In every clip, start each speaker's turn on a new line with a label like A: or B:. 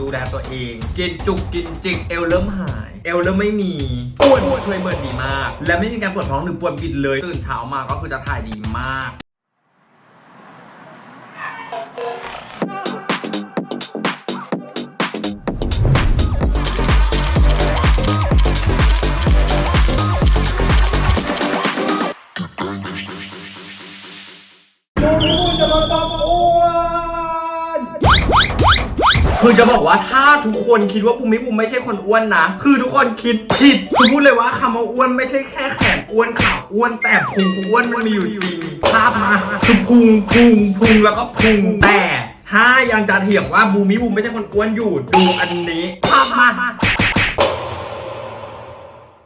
A: ดูแลตัวเอง กินจุกกินจิกเอวเริ่มหาย เอวเริ่มไม่มีอ้วนช่วยเบิร์นดีมาก และไม่มีการปวดท้องหรือปวดบิดเลยตื่นเช้ามาก็คือจะถ่ายดีมากคื คือจะบอกว่าถ้าทุกคนคิดว่าภูมิภูมิไม่ใช่คนอ้วนนะ คือทุกคนคิดผิดคือพูดเลยว่าคำว่าอ้วนไม่ใช่แค่แขนอ้วนขาอ้วนแต่พุงอ้วนมันมีอยู่จริงภาพมาคือพุงพุงพุงแล้วก็พุงแต่ถ้ายังจะเถียงว่าบูมิบูมไม่ใช่คนอ้วนอยู่ดูอันนี้ภาพมา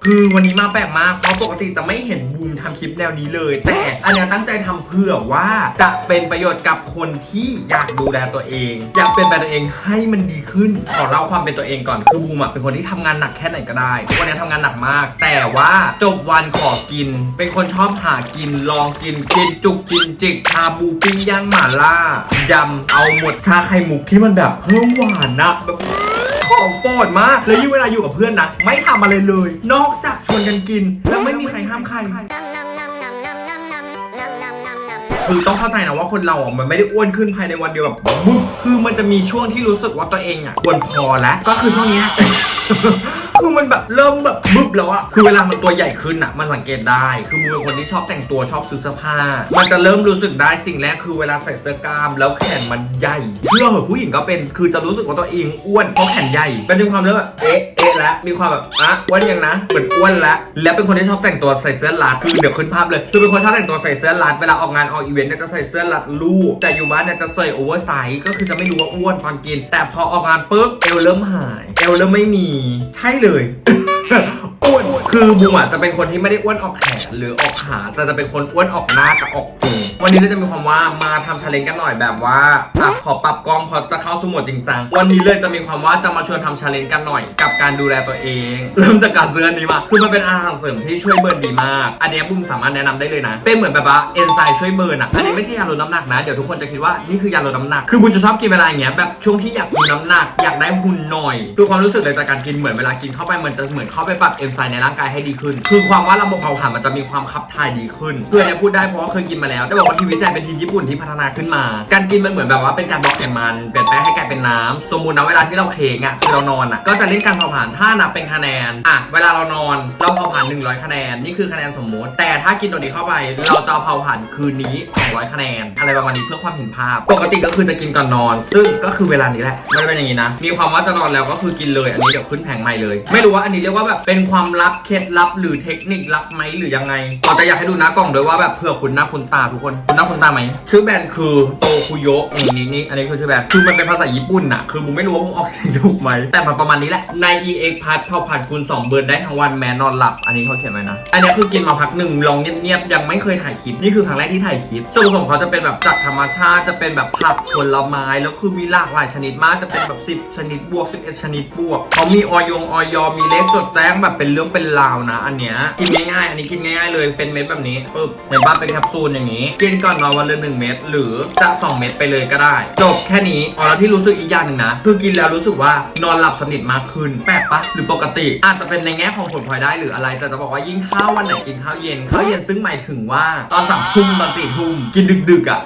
A: คือวันนี้มาแปลกมากเพราะปกติจะไม่เห็นบูมทำคลิปแนวนี้เลย แต่อันเนี้ยตั้งใจทำเพื่อว่าจะเป็นประโยชน์กับคนที่อยากดูแลตัวเอง อยากเป็นแบบตัวเองให้มันดีขึ้นขอเล่าความเป็นตัวเองก่อนคือบูมอะเป็นคนที่ทำงานหนักแค่ไหนก็ได้ทุกวันนี้ทำงานหนักมาก แต่ว่าจบวันขอกิน เป็นคนชอบหากินลองกินกินจุกกินจิกชาบูปิ้งย่างหม่าล่ายำเอาหมดชาไข่มุกที่มันแบบเพิ่มหวานนะแบบ ของโปรดมากแล้วยิ่งเวลาอยู่กับเพื่อนนะไม่ทำอะไรเลย นอกจากชวนกันกิน แล้วไม่มีใครห้ามใคร คือต้องเข้าใจนะว่าคนเราอะมันไม่ได้อ้วนขึ้นภายในวันเดียวแบบบึ้มคือมันจะมีช่วงที่รู้สึกว่าตัวเองอะควรพอแล้วก็คือช่วงเนี้ย คือมันแบบเริ่มแบบบึบแล้วอะคือเวลามันตัวใหญ่ขึ้นอะมันสังเกตได้ คือมือเป็นคนที่ชอบแต่งตัวชอบซื้อเสื้อผ้า มันจะเริ่มรู้สึกได้สิ่งแรกคือเวลาใส่เสื้อกล้าม แล้วแขนมันใหญ่เชื่อเหอะผู้หญิงก็เป็น คือจะรู้สึกว่าตัวเองอ้วนเพราะแขนใหญ่เป็นจึงความเริ่มแบบเอ๊ะเอ๊ะ แล้วมีความแบบอะอ้วนยังนะเหมือนอ้วนแล้วและเป็นคนที่ชอบแต่งตัวใส่เสื้อรัดคือเดี๋ยวขึ้นภาพเลยคือเป็นคนชอบแต่งตัวใส่เสื้อรัดเวลาออกงานออกอีเวนต์เนี่ยจะใส่เสื้อรัดลูกแต่อยู่บ้านเนี่ยจะใส่โอเวอร์ไซส์ก็คือจะไม่รู้ว่าอ้วนตอนกิน แต่พอออกงานปุ๊บเอวเริ่มหายเอวเริ่มไม่มีใช่เลยอ้วนคือบูมอะจะเป็นคนที่ไม่ได้อ้วนออกแขนหรือออกขาแต่จะเป็นคนอ้วนออกหน้ากับออกพุง วันนี้เราจะมีความว่ามาทำชาเลนจ์กันหน่อยแบบว่าอะขอปรับกล้องพอจะเข้าสู่โหมดจริงจังวันนี้เลยจะมีความว่าจะมาชวนทำชาเลนจ์กันหน่อย กับการดูแลตัวเอง เริ่มจากการซื้ออันนี้มาคือมันเป็นอาหารเสริมที่ช่วยเบิร์นดีมาก อันเนี้ยบูมสามารถแนะนำได้เลยนะ เป็นเหมือนแบบว่าเอนไซม์ช่วยเบิร์นอะอันนี้ไม่ใช่ยาลดน้ำหนักนะเดี๋ยวทุกคนจะคิดว่านี่คือยาลดน้ำหนักคือบูมจะชอบกินเวลาอย่างเงี้ยแบบช่วงที่อยากมีน้ำหนักอยากได้หุ่นหน่อยคือความรู้สึกเลยจากการกินเหมือนเวลากินเข้าไปเหมันจะเหมือนเข้าไปปรับเอนไซม์ในร่างกายให้ดีขึ้น คือความว่าระบบเผาผลาญมันจะมีความขับถ่ายดีขึ้นเพื่อนเนี่ยพูดได้เพราะว่าเคยกินมาแล้วจะบอกว่าทีมวิจัยเป็นทีมญี่ปุ่นที่พัฒนาขึ้นมา การกินมันเหมือนแบบว่าเป็นการบล็อกไขมันเปลี่ยนแปลงให้กลายเป็นน้ำสมมุตินะเวลาที่เราเคงอะคือเรานอนอะก็จะเล่นการเผาผลาญถ้านับเป็นคะแนนอะเวลาเรานอนเราเผาผลาญ100 คะแนนนี่คือคะแนนสมมุติ แต่ถ้ากินตัวนี้เข้าไป เราจะเผาผลาญคืนนี้ 200 คะแนน อะไรประมาณนี้เพื่อความเห็นภาพ ปกติก็คือจะกินก่อนนอน ซึ่งก็คือเวลานี้แหละไม่ได้เป็นอย่างนี้นะ มีความว่าจะนอนแล้วก็คือกินเลยอันนี้เดี๋ยวขึ้นแผงใหม่เลย ไม่รู้ว่าอันนี้เรียกว่าแบบเป็นความลับเคล็ดลับหรือเทคนิคลับไหมหรือยังไงเราจะอยากให้ดูหน้ากล่องด้วยว่าแบบเผื่อคุณหน้าคุณตาทุกคนคุณน้าคุณตาไหม ชื่อแบรนด์คือโตคุโยะนี่นี่นี่อันนี้คือชื่อแบรนด์ คือมันเป็นภาษาญี่ปุ่นนะคือผมไม่รู้ว่าผมออกเสียงถูกไหม แต่มันประมาณนี้แหละ ใน EX พัทเผาผ่านคูณ2เบิร์นได้ทั้งวันแม้นอนหลับ อันนี้เขาเขียนไว้นะ อันนี้คือกินมาพักหนึ่งลองเงียบๆ ยังไม่เคยถ่ายคลิป นี่คือครั้งแรกที่ถ่ายคลิปส่วนผสมเขาจะเป็นแบบจากธรรมชาติจะเป็นแบบผักผลไม้แล้วคือมีหลากหลายชนิดมากจะเป็นแบบ10 ชนิดบวก 11 ชนิดบวกเขามีออยงออยมีเลขจดแจ้งแบบเป็นเรื่องเป็นราวนะ อันเนี้ยกินง่ายๆอันนี้กินง่ายๆเลยเป็นเม็ดแบบนี้ปึ๊บในบ้านเป็นแคปซูลอย่างนี้กินก่อนนอนวันละหนึ่งเม็ดหรือจะ2เม็ดไปเลยก็ได้ จบแค่นี้อ๋อแล้วที่รู้สึกอีกอย่างหนึ่งนะ คือกินแล้วรู้สึกว่านอนหลับสนิทมากขึ้นแปลกปะหรือปกติ อาจจะเป็นในแง่ของผลพลอยได้หรืออะไร แต่จะบอกว่ายิ่งข้าววันไหนกินข้าวเย็นข้าวเย็นซึ่งหมายถึงว่าตอนสามทุ่มตอนสี่ทุ่มกินดึกๆอะ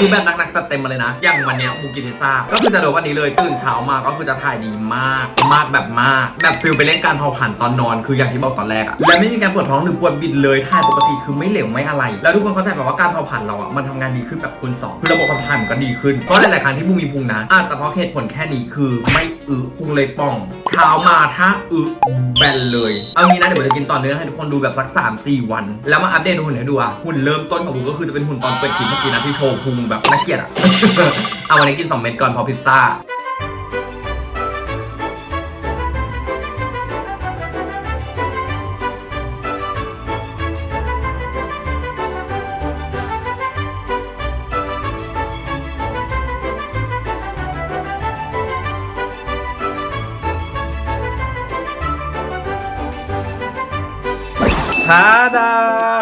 A: คือแบบหนักๆจัดเต็มมาเลยนะ อย่างวันเนี้ยบูกินพิซซ่าก็คือจะรู้วันนี้เลยตื่นเช้ามาก็คือจะถ่ายดีมากมากแบบมาก แบบฟิลไปเล่นการเผาผ่านตอนนอนคืออย่างที่บอกตอนแรกอะและไม่มีการปวดท้องหรือปวดบิดเลยถ่ายปกติคือไม่เหลวไม่อะไร แล้วทุกคนเข้าใจแบบว่าการเผาผ่ันเราอะมันทำงานดีขึ้นแบบคูณสองคือระบบขับถ่ายมันก็ดีขึ้น เพราะหลาย ๆ ครั้งที่บูมีพุงนะ อาจจะเพราะเหตุผลแค่นี้คือไม่อึพุงเลยป่อง เช้ามาถ้าอึแบนเลย เอางี้นะเดี๋ยวผมจะกินต่อเนื่องให้ทุกคนดูแบบสัก 3 4 วัน แล้วมาอัปเดตหุ่นให้ดูอะหุ่นเริ่มต้นของบูก็คือจะเป็นหุ่นตอนเปิดคลิปเมื่อกี้นะที่โชว์พุงแบบน่าเกลียดอะ เอาวันนี้กิน 2 เม็ดก่อนพอพิซซ่า ทาดา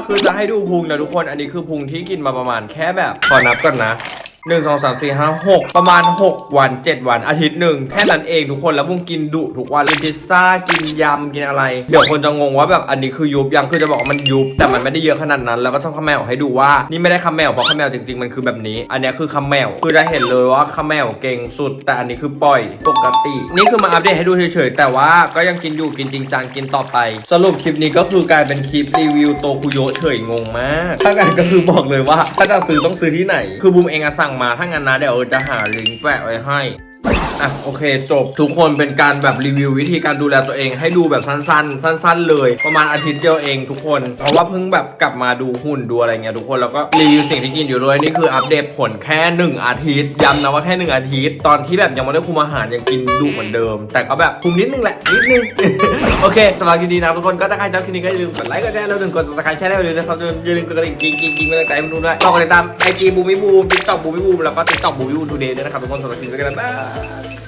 A: คือจะให้ดูพุงนะทุกคน อันนี้คือพุงที่กินมาประมาณแค่แบบ ขอนับก่อนนะ หนึ่งสองสามสี่ห้าหกประมาณ 6 วัน 7 วันอาทิตย์หนึ่งแค่นั้นเองทุกคนแล้วบุ้งกินดุทุกวันกินพิซซ่ากินยำกินอะไร เดี๋ยวคนจะงงว่าแบบอันนี้คือยุบยังคือจะบอกว่ามันยุบแต่มันไม่ได้เยอะขนาดนั้น แล้วก็ต้องคำแมวให้ดูว่านี่ไม่ได้คำแมวเพราะคำแมวจริงๆมันคือแบบนี้ อันนี้คือคำแมวคือจะเห็นเลยว่าคำแมวเก่งสุด แต่อันนี้คือปล่อยปกติ นี่คือมาอัปเดตให้ดูเฉยๆแต่ว่าก็ยังกินอยู่กินจริงจังกินต่อไป สรุปคลิปนี้ก็คือกลายเป็นคลิปรีวิวโตคุโยเฉยงงมากถ้างั้นก็คือบอกเลยว่าถ้าจะซื้อต้องซื้อที่ไหน คือบูมเองอะสั่งมาถ้างั้นนะเดี๋ยวจะหาลิงก์แปะไว้ให้ อะโอเค จบทุกคนเป็นการแบบรีวิววิธีการดูแลตัวเองให้ดูแบบสั้นๆ สั้น ๆ เลย ประมาณอาทิตย์เดียวเองทุกคน เพราะว่าเพิ่งแบบกลับมาดูหุ่นดูอะไรเงี้ยทุกคนแล้วก็รีวิวสิ่งที่กินอยู่ด้วยนี่คืออัปเดตผลแค่ 1 อาทิตย์ย้ำนะว่าแค่ 1 อาทิตย์ ตอนที่แบบยังไม่ได้คุมอาหารยังกินดุเหมือนเดิม แต่ก็แบบคุมนิดนึงแหละนิดนึงโอเคสำหรับคลิปนี้นะทุกคนก็ถ้าใครชอบคลิปนี้ก็อย่าลืมกดไลค์กดแชร์แล้วอย่าลืมกด subscribe แชร์ได้เลยนะครับอย่าลืมกดกระดิ่งกิ๊งกิ๊งกิ๊งเป็นกำลังใจให้ผมดูด้วยฝากกดติดตามไอจีบูมิบูมติ๊กต็อกบูมิบูมแล้วก็ติ๊กต็อกบูมิบูมทูเดย์ด้วยนะครับทุกคนสำหรับคลิปนี้ก็แล้ว love.